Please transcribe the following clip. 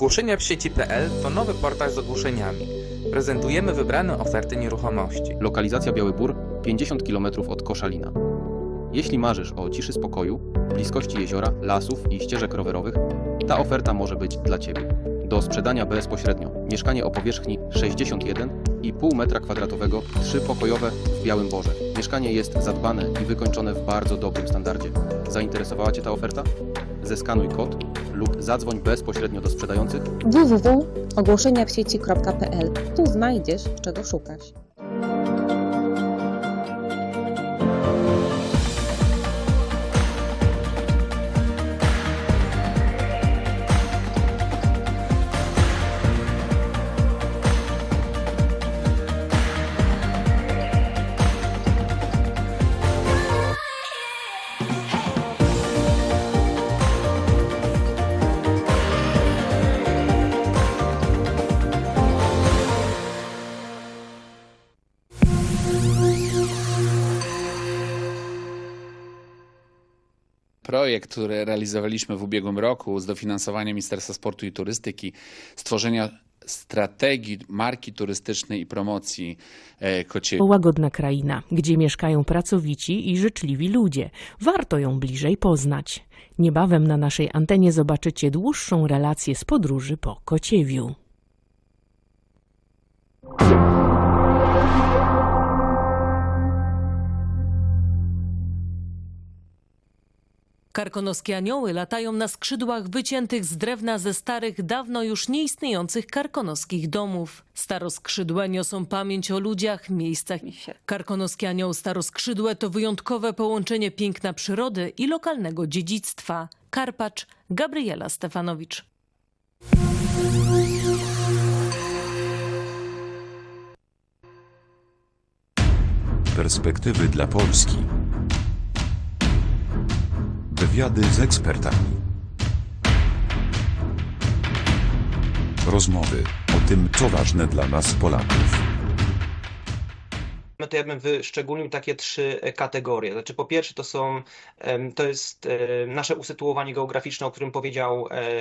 Ogłoszenia w sieci.pl to nowy portal z ogłoszeniami. Prezentujemy wybrane oferty nieruchomości. Lokalizacja Biały Bór 50 km od Koszalina. Jeśli marzysz o ciszy spokoju, bliskości jeziora, lasów i ścieżek rowerowych, ta oferta może być dla Ciebie. Do sprzedania bezpośrednio. Mieszkanie o powierzchni 61,5 m2, trzypokojowe w Białym Borze. Mieszkanie jest zadbane i wykończone w bardzo dobrym standardzie. Zainteresowała Cię ta oferta? Zeskanuj kod lub zadzwoń bezpośrednio do sprzedających www.ogłoszeniawsieci.pl. Tu znajdziesz, czego szukasz. Projekt, który realizowaliśmy w ubiegłym roku z dofinansowaniem Ministerstwa Sportu i Turystyki, stworzenia strategii marki turystycznej i promocji e, Kociewi. Łagodna kraina, gdzie mieszkają pracowici i życzliwi ludzie. Warto ją bliżej poznać. Niebawem na naszej antenie zobaczycie dłuższą relację z podróży po Kociewiu. Karkonoskie anioły latają na skrzydłach wyciętych z drewna ze starych, dawno już nieistniejących karkonoskich domów. Staroskrzydłe niosą pamięć o ludziach, miejscach. Karkonoskie anioły staroskrzydłe to wyjątkowe połączenie piękna przyrody i lokalnego dziedzictwa. Karpacz Gabriela Stefanowicz. Perspektywy dla Polski. Wywiady z ekspertami. Rozmowy o tym, co ważne dla nas Polaków. To ja bym wyszczególnił takie trzy kategorie. Znaczy, po pierwsze, to są, to jest nasze usytuowanie geograficzne, o którym powiedział e,